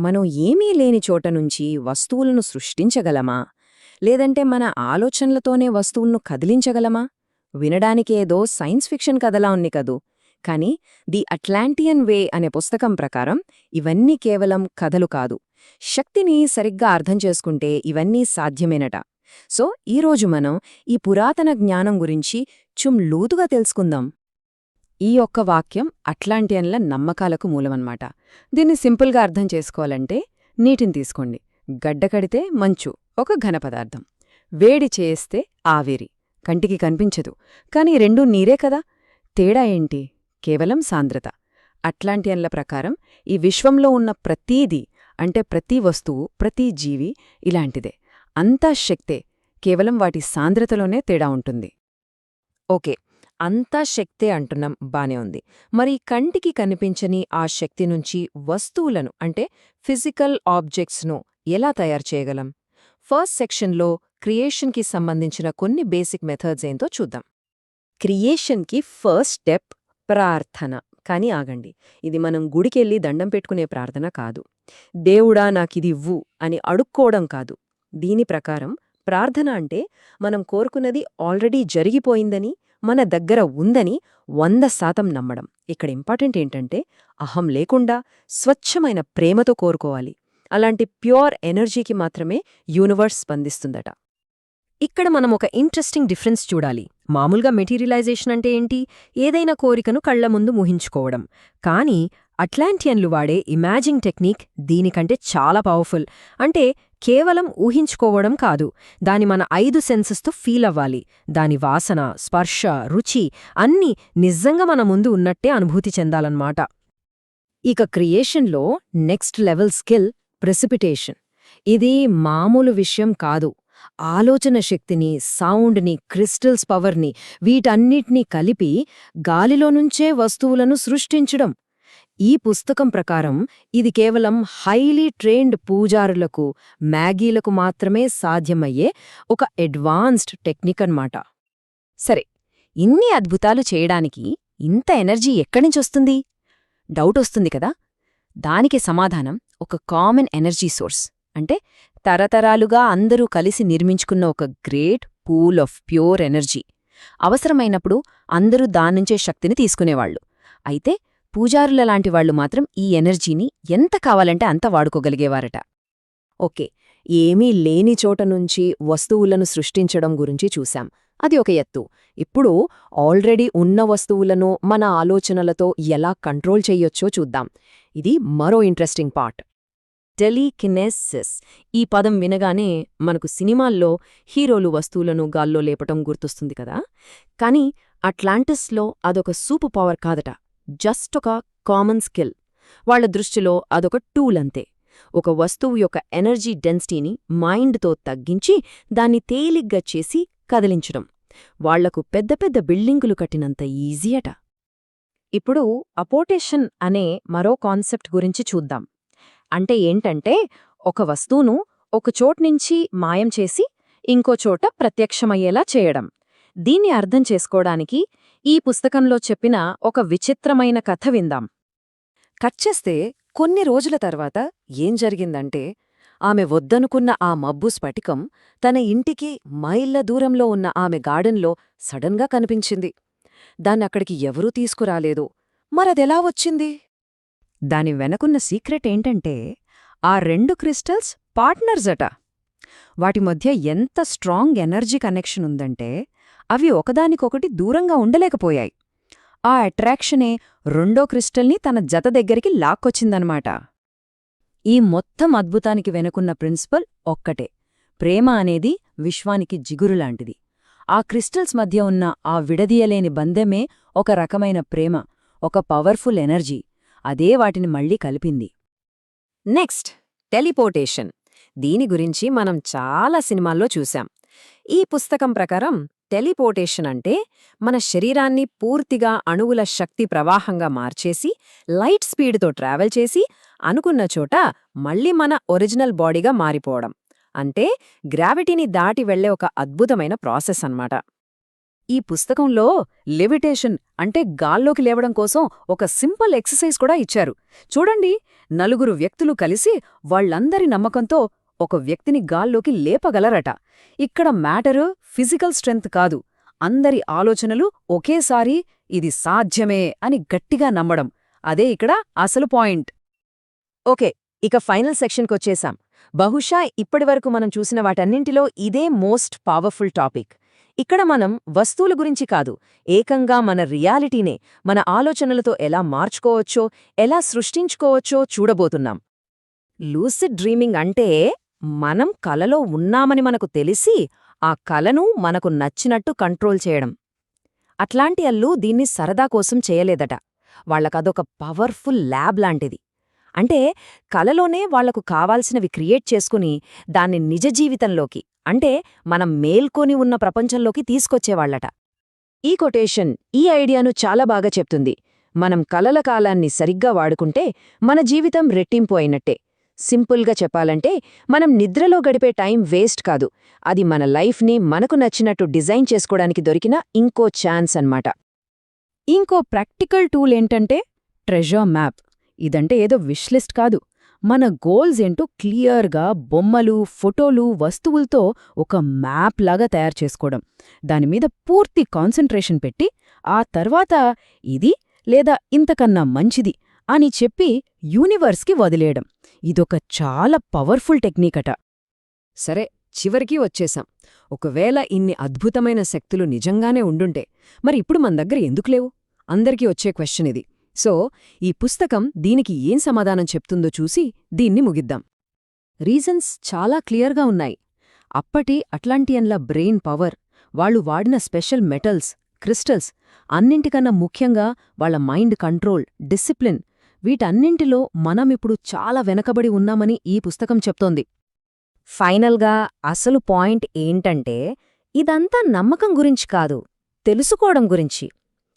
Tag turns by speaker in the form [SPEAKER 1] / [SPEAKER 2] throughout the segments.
[SPEAKER 1] మనం ఏమీ లేని చోట నుంచి వస్తువులను సృష్టించగలమా? లేదంటే మన ఆలోచనలతోనే వస్తువులను కదిలించగలమా? వినడానికి ఏదో సైన్స్ ఫిక్షన్ కథలా ఉంది కదూ. కానీ ది అట్లాంటియన్ వే అనే పుస్తకం ప్రకారం ఇవన్నీ కేవలం కథలు కాదు. శక్తిని సరిగ్గా అర్థం చేసుకుంటే ఇవన్నీ సాధ్యమేనట. సో ఈరోజు మనం ఈ పురాతన జ్ఞానం గురించి చుమ్ లోతుగా తెలుసుకుందాం. ఈ ఒక్క వాక్యం అట్లాంటియన్ల నమ్మకాలకు మూలమన్నమాట దీన్ని సింపుల్గా అర్థం చేసుకోవాలంటే నీటిని తీసుకోండి. గడ్డకడితే మంచు ఒక ఘన పదార్థం. వేడి చేస్తే ఆవిరి కంటికి కనిపించదు. కాని రెండూ నీరే కదా? తేడా ఏంటి? కేవలం సాంద్రత. అట్లాంటియన్ల ప్రకారం ఈ విశ్వంలో ఉన్న ప్రతీదీ అంటే ప్రతి వస్తువు ప్రతి జీవి ఇలాంటిదే. అంతా శక్తే కేవలం వాటి సాంద్రతలోనే తేడా ఉంటుంది. ఓకే అంతా శక్తే అంటున్నాం బానే ఉంది. మరి కంటికి కనిపించని ఆ శక్తి నుంచి వస్తువులను అంటే ఫిజికల్ ఆబ్జెక్ట్స్ను ఎలా తయారు చేయగలం? ఫస్ట్ సెక్షన్లో క్రియేషన్కి సంబంధించిన కొన్ని బేసిక్ మెథడ్స్ ఏంటో చూద్దాం. క్రియేషన్కి ఫస్ట్ స్టెప్ ప్రార్థన. కానీ ఆగండి ఇది మనం గుడికెళ్ళి దండం పెట్టుకునే ప్రార్థన కాదు. దేవుడా నాకిది ఇవ్వు అని అడుక్కోవడం కాదు. దీని ప్రకారం ప్రార్థన అంటే మనం కోరుకున్నది ఆల్రెడీ జరిగిపోయిందని మన దగ్గర ఉందని వంద శాతం నమ్మడం. ఇక్కడ ఇంపార్టెంట్ ఏంటంటే అహం లేకుండా స్వచ్ఛమైన ప్రేమతో కోరుకోవాలి. అలాంటి ప్యూర్ ఎనర్జీకి మాత్రమే యూనివర్స్ స్పందిస్తుందట. ఇక్కడ మనం ఒక ఇంట్రెస్టింగ్ డిఫరెన్స్ చూడాలి. మామూలుగా మెటీరియలైజేషన్ అంటే ఏంటి? ఏదైనా కోరికను కళ్ళ ముందు ఊహించుకోవడం. కానీ అట్లాంటియన్లు వాడే ఇమాజింగ్ టెక్నిక్ దీనికంటే చాలా పవర్ఫుల్. అంటే కేవలం ఊహించుకోవడం కాదు దాని మన ఐదు సెన్సెస్తో ఫీల్ అవ్వాలి. దాని వాసన స్పర్శ రుచి అన్నీ నిజంగా మన ముందు ఉన్నట్టే అనుభూతి చెందాలన్నమాట. ఇక క్రియేషన్లో నెక్స్ట్ లెవెల్ స్కిల్ ప్రెసిపిటేషన్. ఇది మామూలు విషయం కాదు. ఆలోచన శక్తిని సౌండ్ని క్రిస్టల్స్ పవర్ని వీటన్నిటినీ కలిపి గాలిలో నుంచే వస్తువులను సృష్టించడం. ఈ పుస్తకం ప్రకారం ఇది కేవలం హైలీ ట్రైన్డ్ పూజారులకు మ్యాగీలకు మాత్రమే సాధ్యమయ్యే ఒక అడ్వాన్స్డ్ టెక్నిక్ అన్నమాట. సరే ఇన్ని అద్భుతాలు చేయడానికి ఇంత ఎనర్జీ ఎక్కడినుంచొస్తుంది డౌట్ వస్తుంది కదా? దానికి సమాధానం ఒక కామన్ ఎనర్జీ సోర్స్ అంటే తరతరాలుగా అందరూ కలిసి నిర్మించుకున్న ఒక great pool of pure energy. అవసరమైనప్పుడు అందరూ దాన్నుంచే శక్తిని తీసుకునేవాళ్ళు అయితే పూజారుల లాంటి వాళ్ళు మాత్రం ఈ ఎనర్జీని ఎంత కావాలంటే అంత వాడుకోగలిగేవారట. ఓకే ఏమీ లేని చోట నుంచి వస్తువులను సృష్టించడం గురించి చూశాం. అది ఒక ఎత్తు. ఇప్పుడు ఆల్రెడీ ఉన్న వస్తువులను మన ఆలోచనలతో ఎలా కంట్రోల్ చెయ్యొచ్చో చూద్దాం. ఇది మరో ఇంట్రెస్టింగ్ పార్ట్. టెలీకినెసిస్. ఈ పదం వినగానే మనకు సినిమాల్లో హీరోలు వస్తువులను గాల్లో లేపటం గుర్తొస్తుంది కదా? కానీ అట్లాంటిస్లో అదొక సూపర్ పవర్ కాదట. జస్ట్ ఒక కామన్ స్కిల్. వాళ్ళ దృష్టిలో అదొక టూల్ అంతే. ఒక వస్తువు యొక్క ఎనర్జీ డెన్సిటీని మైండ్తో తగ్గించి దాన్ని తేలిగ్గా చేసి కదిలించడం. వాళ్ళకు పెద్ద పెద్ద బిల్డింగులు కట్టినంత ఈజీ అట. ఇప్పుడు అపోటేషన్ అనే మరో కాన్సెప్ట్ గురించి చూద్దాం. అంటే ఏంటంటే ఒక వస్తువును ఒక మాయం చేసి ఇంకో చోట ప్రత్యక్షమయ్యేలా చేయడం. దీన్ని అర్థం చేసుకోవడానికి ఈ పుస్తకంలో చెప్పిన ఒక విచిత్రమైన కథ విందాం. కట్ చేస్తే కొన్ని రోజుల తర్వాత ఏం జరిగిందంటే ఆమె వద్దనుకున్న ఆ మబ్బు స్ఫటికం తన ఇంటికి మైళ్ళ దూరంలో ఉన్న ఆమె గార్డెన్లో సడన్గా కనిపించింది. దాన్నక్కడికి ఎవరూ తీసుకురాలేదు. మరదెలా వచ్చింది? దాని వెనకున్న సీక్రెట్ ఏంటంటే ఆ రెండు క్రిస్టల్స్ పార్ట్నర్స్ అట. వాటి మధ్య ఎంత స్ట్రాంగ్ ఎనర్జీ కనెక్షన్ ఉందంటే అవి ఒకదానికొకటి దూరంగా ఉండలేకపోయాయి. ఆ అట్రాక్షనే రెండో క్రిస్టల్ని తన జత దగ్గరికి లాక్కొచ్చిందనమాట. ఈ మొత్తం అద్భుతానికి వెనుకున్న ప్రిన్సిపల్ ఒక్కటే. ప్రేమ అనేది విశ్వానికి జిగురులాంటిది. ఆ క్రిస్టల్స్ మధ్య ఉన్న ఆ విడదీయలేని బంధమే ఒక రకమైన ప్రేమ ఒక పవర్ఫుల్ ఎనర్జీ. అదే వాటిని మళ్ళీ కలిపింది. Next teleportation. దీని గురించి మనం చాలా సినిమాల్లో చూశాం. ఈ పుస్తకం ప్రకారం టెలిపోర్టేషన్ అంటే మన శరీరాన్ని పూర్తిగా అణువుల శక్తి ప్రవాహంగా మార్చేసి లైట్ స్పీడ్తో ట్రావెల్ చేసి అనుకున్న చోట మళ్ళీ మన ఒరిజినల్ బాడీగా మారిపోవడం. అంటే గ్రావిటీని దాటి వెళ్ళే ఒక అద్భుతమైన ప్రాసెస్ అన్నమాట.
[SPEAKER 2] ఈ పుస్తకంలో లెవిటేషన్ అంటే గాల్లోకి లేవడం కోసం ఒక సింపుల్ ఎక్సర్సైజ్ కూడా ఇచ్చారు. చూడండి నలుగురు వ్యక్తులు కలిసి వాళ్ళందరి నమ్మకంతో ఒక వ్యక్తిని గాల్లోకి లేపగలరట. ఇక్కడ మ్యాటరు ఫిజికల్ స్ట్రెంగ్త్ కాదు. అందరి ఆలోచనలు ఒకేసారి ఇది సాధ్యమే అని గట్టిగా నమ్మడం. అదే ఇక్కడ అసలు పాయింట్.
[SPEAKER 1] ఓకే ఇక ఫైనల్ సెక్షన్కొచ్చేసాం బహుశా ఇప్పటివరకు మనం చూసిన వాటన్నింటిలో ఇదే మోస్ట్ పవర్ఫుల్ టాపిక్. ఇక్కడ మనం వస్తువుల గురించి కాదు ఏకంగా మన రియాలిటీనే మన ఆలోచనలతో ఎలా మార్చుకోవచ్చో ఎలా సృష్టించుకోవచ్చో చూడబోతున్నాం. లూసిడ్ డ్రీమింగ్ అంటే మనం కలలో ఉన్నామని మనకు తెలిసి ఆ కలను మనకు నచ్చినట్టు కంట్రోల్ చేయడం. అట్లాంటి అల్లు దీన్ని సరదా కోసం చేయలేదట. వాళ్ళకదొక పవర్ఫుల్ ల్యాబ్ లాంటిది. అంటే కలలోనే వాళ్ళకు కావాల్సినవి క్రియేట్ చేసుకుని దాన్ని నిజ జీవితంలోకి అంటే మనం మేల్కొని ఉన్న ప్రపంచంలోకి తీసుకొచ్చేవాళ్ళట ఈ కొటేషన్ ఈ ఐడియాను చాలా బాగా చెప్తుంది. మనం కలల కాలాన్ని సరిగ్గా వాడుకుంటే మన జీవితం రెట్టింపు అయినట్టే. సింపుల్గా చెప్పాలంటే మనం నిద్రలో గడిపే టైం వేస్ట్ కాదు. అది మన లైఫ్ని మనకు నచ్చినట్టు డిజైన్ చేసుకోవడానికి దొరికిన ఇంకో ఛాన్స్ అన్నమాట.
[SPEAKER 2] ఇంకో ప్రాక్టికల్ టూల్ ఏంటంటే ట్రెజర్ మ్యాప్. ఇదంటే ఏదో విష్లిస్ట్ కాదు. మన గోల్స్ ఏంటో క్లియర్గా బొమ్మలు ఫోటోలు వస్తువులతో ఒక మ్యాప్ లాగా తయారు చేసుకోవడం. దానిమీద పూర్తి కాన్సంట్రేషన్ పెట్టి ఆ తర్వాత ఇది లేదా ఇంతకన్నా మంచిది అని చెప్పి యూనివర్స్కి వదిలేయడం. ఇదొక చాలా పవర్ఫుల్ టెక్నిక్ అట
[SPEAKER 1] సరే చివరికి వచ్చేశాం ఒకవేళ ఇన్ని అద్భుతమైన శక్తులు నిజంగానే ఉండుంటే మరి ఇప్పుడు మన దగ్గర ఎందుకు లేవు? అందరికీ వచ్చే క్వశ్చన్ ఇది. సో ఈ పుస్తకం దీనికి ఏం సమాధానం చెప్తుందో చూసి దీన్ని ముగిద్దాం. రీజన్స్ చాలా క్లియర్గా ఉన్నాయి. అప్పటి అట్లాంటియన్ల బ్రెయిన్ పవర్ వాళ్ళు వాడిన స్పెషల్ మెటల్స్ క్రిస్టల్స్ అన్నింటికన్నా ముఖ్యంగా వాళ్ళ మైండ్ కంట్రోల్ డిసిప్లిన్ వీటన్నింటిలో మనమిప్పుడు చాలా వెనకబడి ఉన్నామని ఈ పుస్తకం చెప్తోంది. ఫైనల్గా అసలు పాయింట్ ఏంటంటే ఇదంతా నమ్మకం గురించి కాదు తెలుసుకోవడం గురించి.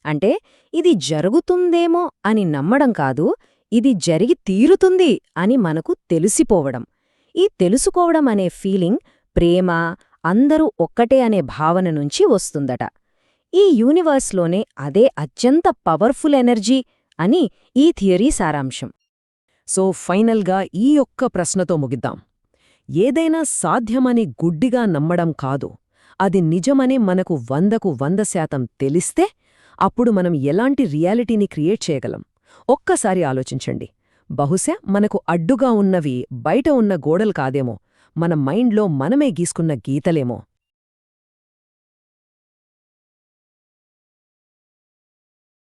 [SPEAKER 1] అంటే ఇది జరుగుతుందేమో అని నమ్మడం కాదు ఇది జరిగి తీరుతుంది అని మనకు తెలిసిపోవడం. ఈ తెలుసుకోవడం అనే ఫీలింగ్ ప్రేమ అందరూ ఒక్కటే అనే భావన నుంచి వస్తుందట. ఈ యూనివర్స్లోనే అదే అత్యంత పవర్ఫుల్ ఎనర్జీ అని ఈ థియరీ సారాంశం. సో ఫైనల్గా ఈ ఒక్క ప్రశ్నతో ముగిద్దాం. ఏదైనా సాధ్యమని గుడ్డిగా నమ్మడం కాదు. అది నిజమని మనకు వందకు వంద శాతం తెలిస్తే అప్పుడు మనం ఎలాంటి రియాలిటీని క్రియేట్ చేయగలం? ఒక్కసారి ఆలోచించండి. బహుశా మనకు అడ్డుగా ఉన్నవి బయట ఉన్న గోడలు కాదేమో. మన మైండ్లో మనమే గీసుకున్న గీతలేమో.